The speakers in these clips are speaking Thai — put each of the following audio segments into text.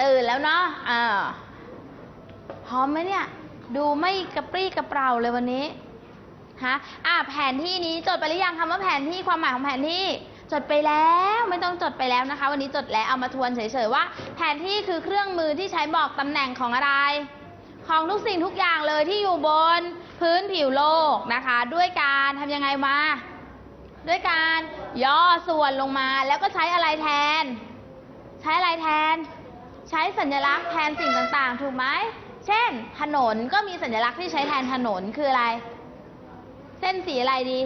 ตื่นแล้วเนาะอ่าพร้อมไหมเนี่ย ดูไม่กระปรี้กระเปร่าเลยวันนี้ฮะอะแผนที่นี้จดไปหรือยังคำว่าแผนที่ความหมายของแผนที่จดไปแล้วไม่ต้องจดไปแล้วนะคะ วันนี้จดแล้วเอามาทวนเฉยๆว่า แผนที่คือเครื่องมือที่ใช้บอกตำแหน่งของอะไร ของทุกสิ่งทุกอย่างเลยที่อยู่บนพื้นผิวโลกนะคะ ด้วยการทำยังไงมา ด้วยการย่อส่วนลงมาแล้วก็ใช้อะไรแทน ใช้อะไรแทน ใช้สัญลักษณ์แทนสิ่งต่างๆ ถูกไหม เช่น ถนนก็มีสัญลักษณ์ที่ใช้แทนถนนคืออะไร เส้นสีอะไรดี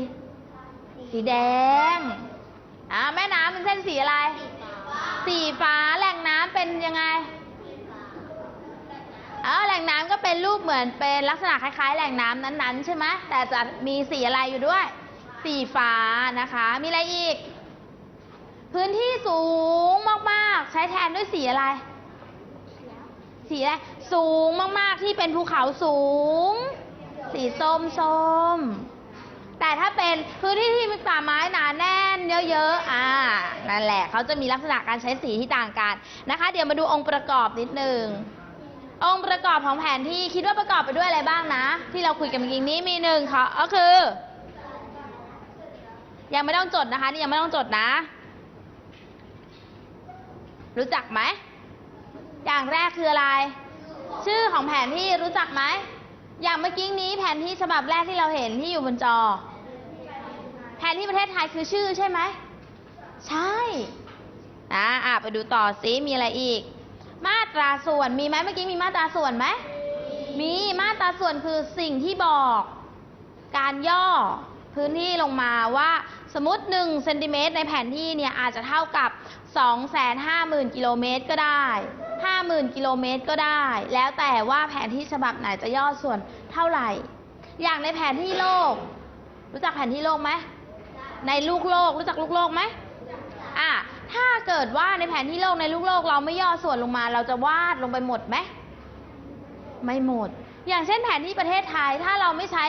สีแดง อ่าแม่น้ำเป็นเส้นสีอะไร สีฟ้าแหล่งน้ำเป็นยังไงเออแหล่งน้ำก็เป็นรูปเหมือนเป็นลักษณะคล้าย ๆ แหล่งน้ำนั้นๆ ใช่ไหมแต่จะมีสีอะไรอยู่ด้วย สีฟ้านะคะ มีอะไรอีก พื้นที่สูงมากๆ ใช้แทนด้วยสีอะไร สีอะไรสูงมากๆที่เป็นภูเขาสูง สีส้มส้ม แต่ถ้าเป็นพื้นที่ที่มีป่าไม้หนาแน่นเยอะๆ อ่า นั่นแหละเขาจะมีลักษณะการใช้สีที่ต่างกันนะคะ เดี๋ยวมาดูองค์ประกอบนิดนึง องค์ประกอบของแผนที่คิดว่าประกอบไปด้วยอะไรบ้างนะ ที่เราคุยกันเมื่อกี้นี้มีหนึ่งค่ะก็คือ ยังไม่ต้องจดนะคะ นี่ยังไม่ต้องจดนะ รู้จักไหม อย่างแรกคืออะไร ชื่อของแผนที่รู้จักไหม อย่างเมื่อกี้นี้แผนที่ฉบับแรกที่เราเห็นที่อยู่บนจอ แผนที่ประเทศไทยคือชื่อใช่ไหม ใช่นะอะไปดูต่อซิมีอะไรอีก มาตราส่วนมีไหมเมื่อกี้มีมาตราส่วนไหม มีมาตราส่วนคือสิ่งที่บอก การย่อพื้นที่ลงมาว่าสมมติ1เซนติเมตรในแผนที่เนี่ยอาจจะเท่ากับ 250,000 กิโลเมตรก็ได้ 50,000 กิโลเมตรก็ได้ แล้วแต่ว่าแผนที่ฉบับไหนจะย่อส่วนเท่าไหร่ อย่างในแผนที่โลก รู้จักแผนที่โลกไหม ในลูกโลกรู้จักลูกโลกไหมอะถ้าเกิดว่าในแผนที่โลกในลูกโลก เราไม่ย่อส่วนลงมา เราจะวาดลงไปหมดไหมไม่หมด อย่างเช่นแผนที่ประเทศไทย ถ้าเราไม่ใช้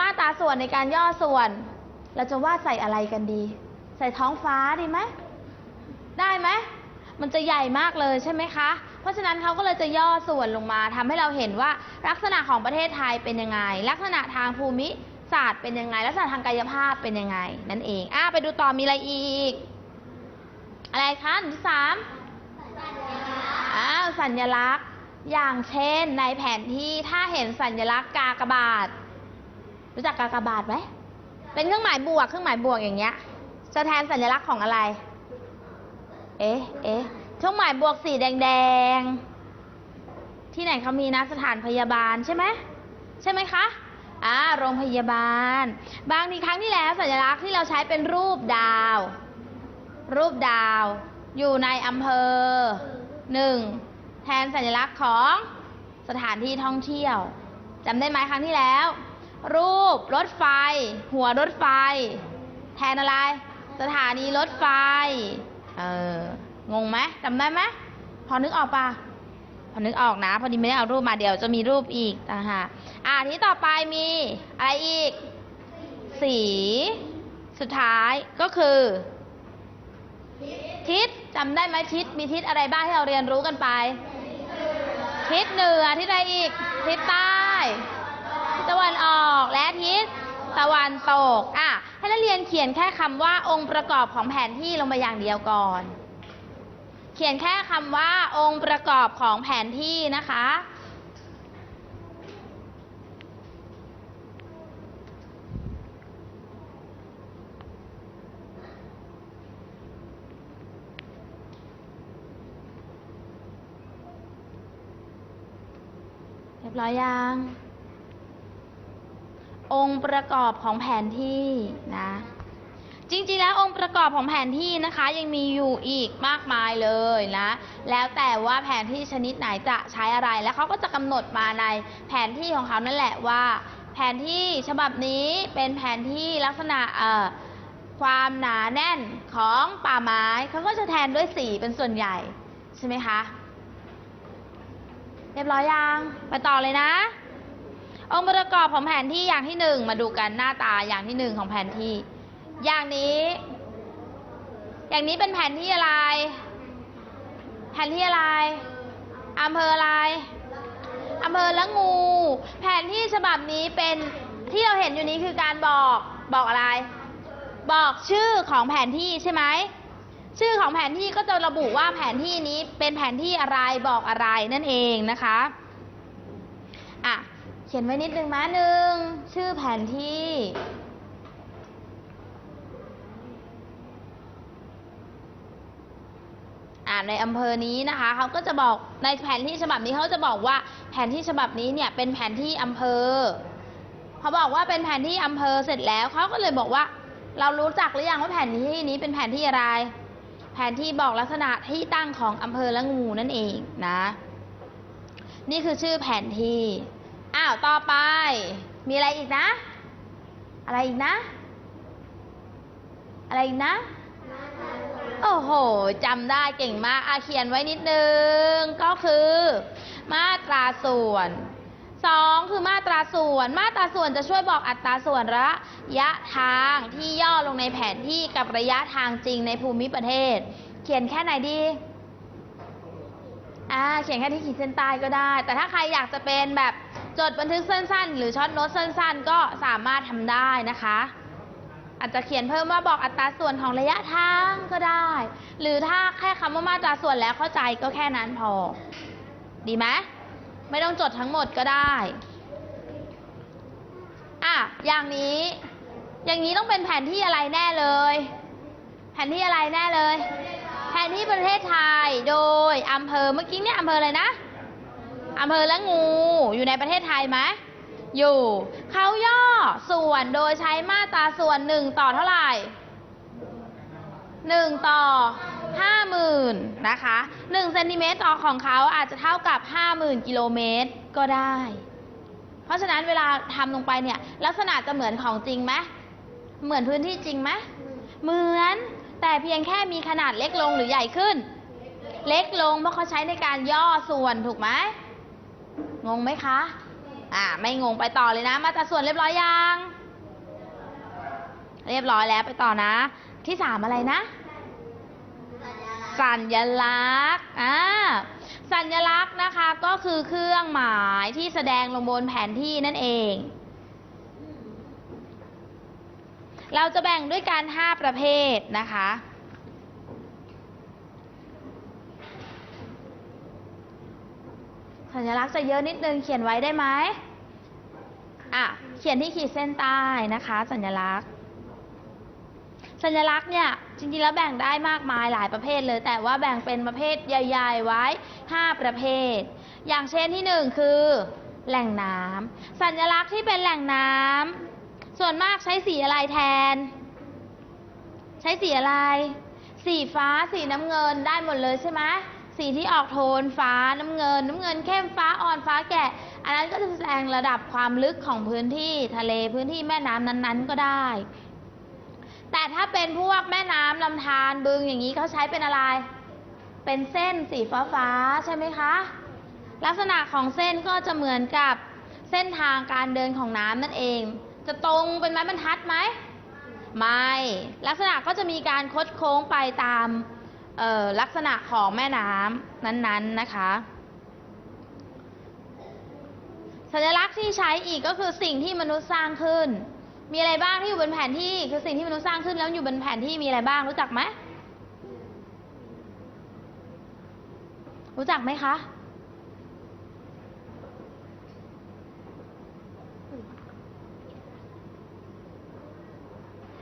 มาตราส่วนในการย่อส่วน เราจะวาดใส่อะไรกันดี ใส่ท้องฟ้าดีไหมได้ไหม มันจะใหญ่มากเลยใช่ไหมคะ เพราะฉะนั้นเขาก็เลยจะย่อส่วนลงมาทำให้เราเห็นว่าลักษณะของประเทศไทยเป็นยังไง ลักษณะทางภูมิศาสตร์เป็นยังไง ลักษณะทางกายภาพเป็นยังไง นั่นเองอะไปดูต่อมีอะไรอีก อะไรคะอันที่สามอ้าวสัญลักษณ์ อย่างเช่นในแผนที่ถ้าเห็นสัญลักษณ์กากบาท รู้จักกากบาทไหมเป็นเครื่องหมายบวกเครื่องหมายบวกอย่างเงี้ยจะแทนสัญลักษณ์ของอะไร เอ๊ะ เอ๊ะเครื่องหมายบวกสีแดงๆ ที่ไหนเขามีนะสถานพยาบาลใช่ไหม ใช่ไหมคะ อ่า โรงพยาบาล บางทีครั้งที่แล้วสัญลักษณ์ที่เราใช้เป็นรูปดาว รูปดาว อยู่ในอำเภอหนึ่งแทนสัญลักษณ์ของสถานที่ท่องเที่ยวจำได้ไหมครั้งที่แล้ว รูปรถไฟ หัวรถไฟ แทนอะไร สถานีรถไฟ งงไหมจำได้ไหมพอนึกออกปะพอนึกออกนะ พอดีไม่ได้เอารูปมาเดี๋ยวจะมีรูปอีกต่างหากอ่าที่ต่อไปมีอะไรอีก สีสุดท้ายก็คือทิศจำได้ไหมทิศมีทิศอะไรบ้างที่เราเรียนรู้กันไป ทิศเหนือทิศอะไรอีก ทิศใต้ทิศตะวันออกและทิศตะวันตกอะให้นักเรียนเขียนแค่คำว่าองค์ประกอบของแผนที่ลงมาอย่างเดียวก่อน ขียนแค่คำว่าองค์ประกอบของแผนที่นะคะ เรียบร้อยยัง องค์ประกอบของแผนที่นะ จริงๆ แล้วองค์ประกอบของแผนที่นะคะยังมีอยู่อีกมากมายเลยนะ แล้วแต่ว่าแผนที่ชนิดไหนจะใช้อะไร แล้วเขาก็จะกำหนดมาในแผนที่ของเขานั่นแหละว่า แผนที่ฉบับนี้เป็นแผนที่ลักษณะเอ่อความหนาแน่นของป่าไม้เขาก็จะแทนด้วยสีเป็นส่วนใหญ่ใช่ไหมคะ เรียบร้อยยังไปต่อเลยนะ องค์ประกอบของแผนที่อย่างที่หนึ่งมาดูกันหน้าตาอย่างที่หนึ่งของแผนที่ อย่างนี้ อย่างนี้เป็นแผนที่อะไร แผนที่อะไรอำเภออะไรอำเภอละงู แผนที่ฉบับนี้เป็นที่เราเห็นอยู่นี้คือการบอกบอกอะไร บอกชื่อของแผนที่ใช่ไหมชื่อของแผนที่ก็จะระบุว่าแผนที่นี้เป็นแผนที่อะไรบอกอะไรนั่นเองนะคะอะเขียนไว้นิดนึงมาหนึ่งชื่อแผนที่ อ่าในอำเภอนี้นะคะเขาก็จะบอกในแผนที่ฉบับนี้เขาจะบอกว่าแผนที่ฉบับนี้เนี่ยเป็นแผนที่อำเภอเขาบอกว่าเป็นแผนที่อำเภอเสร็จแล้วเขาก็เลยบอกว่า เรารู้จักหรือยังว่าแผนที่นี้เป็นแผนที่อะไร แผนที่บอกลักษณะที่ตั้งของอำเภอละงูนั่นเองนะ นี่คือชื่อแผนที่อ้าวต่อไป มีอะไรอีกนะ อะไรอีกนะ อะไรอีกนะ โอ้โหจำได้เก่งมากอาเขียนไว้นิดนึง ก็คือ มาตราส่วนสองคือมาตราส่วน มาตราส่วนจะช่วยบอกอัตราส่วนระยะทางที่ย่อลงในแผนที่กับระยะทางจริงในภูมิประเทศ เขียนแค่ไหนดีอ่าเขียนแค่ที่ขีดเส้นใต้ก็ได้ แต่ถ้าใครอยากจะเป็นแบบจดบันทึกสั้นๆ หรือช็อตโน้ตสั้นๆ ก็สามารถทำได้นะคะ อาจจะเขียนเพิ่มว่าบอกอัตราส่วนของระยะทางก็ได้ หรือถ้าแค่คำว่ามาตราส่วนแล้วเข้าใจก็แค่นั้นพอ ดีไหมไม่ต้องจดทั้งหมดก็ได้อะอย่างนี้ อย่างนี้ต้องเป็นแผนที่อะไรแน่เลย แผนที่อะไรแน่เลย แผนที่ประเทศไทยโดยอำเภอเมื่อกี้เนี่ยอำเภออะไรนะอำเภอละงูอยู่ในประเทศไทยไหม อยู่ เขาย่อส่วนโดยใช้มาตราส่วนหนึ่งต่อเท่าไหร่หนึ่งต่อห้าหมื่นนะคะหนึ่งเซนติเมตรต่อของเขาอาจจะเท่ากับห้าหมื่นกิโลเมตรก็ได้ เพราะฉะนั้นเวลาทำลงไปเนี่ย ลักษณะจะเหมือนของจริงไหมเหมือนพื้นที่จริงไหมเหมือนแต่เพียงแค่มีขนาดเล็กลงหรือใหญ่ขึ้น เล็กลงเพราะเขาใช้ในการย่อส่วนถูกไหมงงไหมคะ อ่าไม่งงไปต่อเลยนะ มาตราส่วนเรียบร้อยยัง เรียบร้อยแล้วไปต่อนะ ที่สามอะไรนะ สัญลักษณ์อ่าสัญลักษณ์นะคะก็คือเครื่องหมายที่แสดงลงบนแผนที่นั่นเอง เราจะแบ่งด้วยกัน5ประเภทนะคะ สัญลักษณ์จะเยอะนิดนึงเขียนไว้ได้ไหมอะเขียนที่ขีดเส้นใต้นะคะ สัญลักษณ์ สัญลักษณ์เนี่ยจริงๆแล้วแบ่งได้มากมายหลายประเภทเลย แต่ว่าแบ่งเป็นประเภทใหญ่ๆไว้ 5 ประเภท อย่างเช่นที่ 1 คือ แหล่งน้ำสัญลักษณ์ที่เป็นแหล่งน้ำส่วนมากใช้สีอะไรแทน ใช้สีอะไร สีฟ้าสีน้ำเงินได้หมดเลยใช่ไหม สีที่ออกโทนฟ้าน้ำเงิน น้ำเงินเข้มฟ้าอ่อนฟ้าแก่ อันนั้นก็จะแสดงระดับความลึกของพื้นที่ทะเลพื้นที่แม่น้ำนั้นๆ ก็ได้ แต่ถ้าเป็นพวกแม่น้ำลำธารบึงอย่างนี้เขาใช้เป็นอะไร เป็นเส้นสีฟ้าฟ้าๆใช่ไหมคะ ลักษณะของเส้นก็จะเหมือนกับเส้นทางการเดินของน้ำนั่นเอง จะตรงเป็นไม้บรรทัดไหมไม่ ลักษณะก็จะมีการคดโค้งไปตาม ลักษณะของแม่น้ำนั้นๆนะคะ สัญลักษณ์ที่ใช้อีกก็คือสิ่งที่มนุษย์สร้างขึ้น มีอะไรบ้างที่อยู่บนแผนที่คือสิ่งที่มนุษย์สร้างขึ้นแล้วอยู่บนแผนที่มีอะไรบ้างรู้จักไหมรู้จักไหมคะ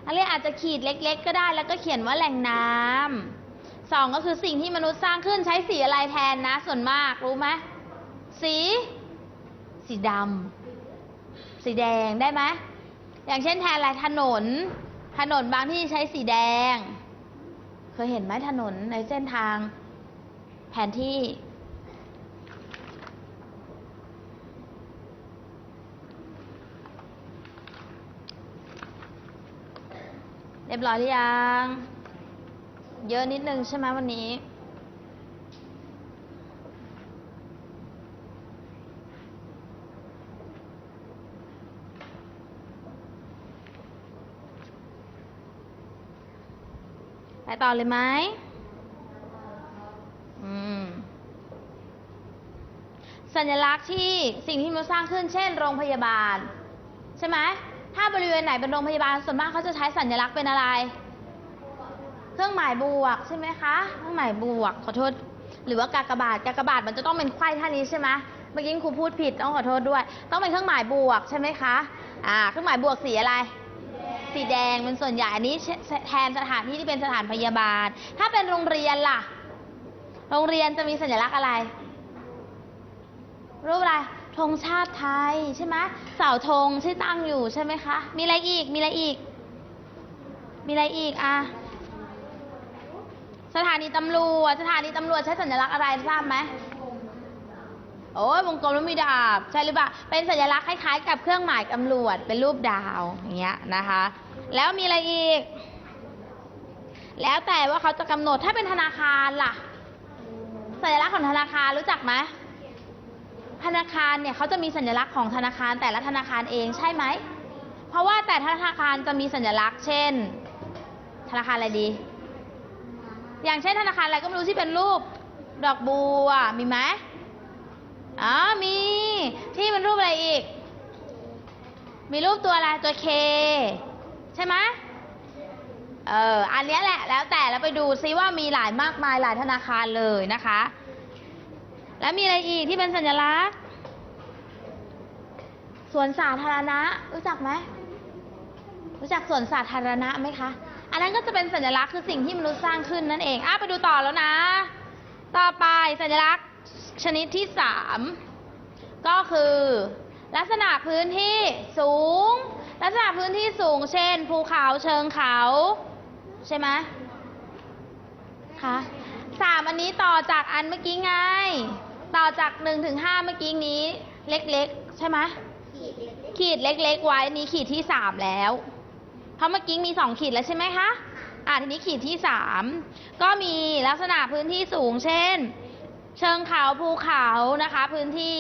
อันนี้อาจจะขีดเล็ก ๆ ก็ได้แล้วก็เขียนว่าแหล่งน้ำ สองก็คือสิ่งที่มนุษย์สร้างขึ้นใช้สีอะไรแทนนะ ส่วนมากรู้ไหมสี สีดำสีแดงได้ไหมอย่างเช่นแทนอะไรถนน ถนนบางที่ใช้สีแดง เคยเห็นไหมถนนในเส้นทาง แผนที่ เรียบร้อยหรือยัง เยอะนิดนึงใช่ไหมวันนี้ ไปต่อเลยไหมอืมสัญลักษณ์ที่สิ่งที่มันสร้างขึ้น เช่น โรงพยาบาล ใช่ไหม ถ้าบริเวณไหนเป็นโรงพยาบาลส่วนมากเขาจะใช้สัญลักษณ์เป็นอะไร เครื่องหมายบวกใช่ไหมคะเครื่องหมายบวกขอโทษ หรือว่ากากบาทกากบาทมันจะต้องเป็นไขว้ท่านี้ใช่ไหมเมื่อกี้ครูพูดผิดต้องขอโทษด้วย ต้องเป็นเครื่องหมายบวกใช่ไหมคะอ่าเครื่องหมายบวกสีอะไร สีแดงเป็นส่วนใหญ่อันนี้แทนสถานที่ที่เป็นสถานพยาบาล ถ้าเป็นโรงเรียนล่ะ โรงเรียนจะมีสัญลักษณ์อะไร รูปอะไรธงชาติไทยใช่ไหมเสาธงที่ตั้งอยู่ใช่ไหมคะ มีอะไรอีกมีอะไรอีก มีอะไรอีกอะ สถานีตำรวจ สถานีตำรวจใช้สัญลักษณ์อะไรทราบไหมโอ้ยวงกลมแล้วมีดาบ ใช่หรือเปล่า เป็นสัญลักษณ์คล้ายๆ กับเครื่องหมายตำรวจ เป็นรูปดาวอย่างเงี้ยนะคะ แล้วมีอะไรอีก แล้วแต่ว่าเขาจะกำหนดถ้าเป็นธนาคารล่ะ สัญลักษณ์ของธนาคารรู้จักไหมธนาคารเนี่ยเขาจะมีสัญลักษณ์ของธนาคารแต่ละธนาคารเองใช่ไหม เพราะว่าแต่ธนาคารจะมีสัญลักษณ์ เช่น ธนาคารอะไรดี อย่างเช่นธนาคารอะไรก็ไม่รู้ที่เป็นรูปดอกบัวมีไหมอ๋อมีที่เป็นรูปอะไรอีก มีรูปตัวอะไรตัวเค ใช่ไหมเอออันนี้แหละแล้วแต่แล้วไปดูซิว่ามีหลายมากมายหลายธนาคารเลยนะคะ แล้วมีอะไรอีกที่เป็นสัญลักษณ์สวนสาธารณะรู้จักไหมรู้จักสวนสาธารณะไหมคะ อันนั้นก็จะเป็นสัญลักษณ์คือสิ่งที่มนุษย์สร้างขึ้นนั่นเองอะไปดูต่อแล้วนะ ต่อไปสัญลักษณ์ชนิดที่สามก็คือ ลักษณะพื้นที่สูง ลักษณะพื้นที่สูง เช่น ภูเขาเชิงเขา ใช่ไหมคะสามอันนี้ต่อจากอันเมื่อกี้ไง ต่อจากหนึ่งถึงห้าเมื่อกี้นี้ เล็กๆ ใช่ไหมขีดเล็กๆไว้นี้ขีดที่สามแล้ว เพราะเมื่อกี้มีสองขีดแล้วใช่ไหมคะอ่าทีนี้ขีดที่สามก็มีลักษณะพื้นที่สูงเช่น เชิงเขาภูเขานะคะ พื้นที่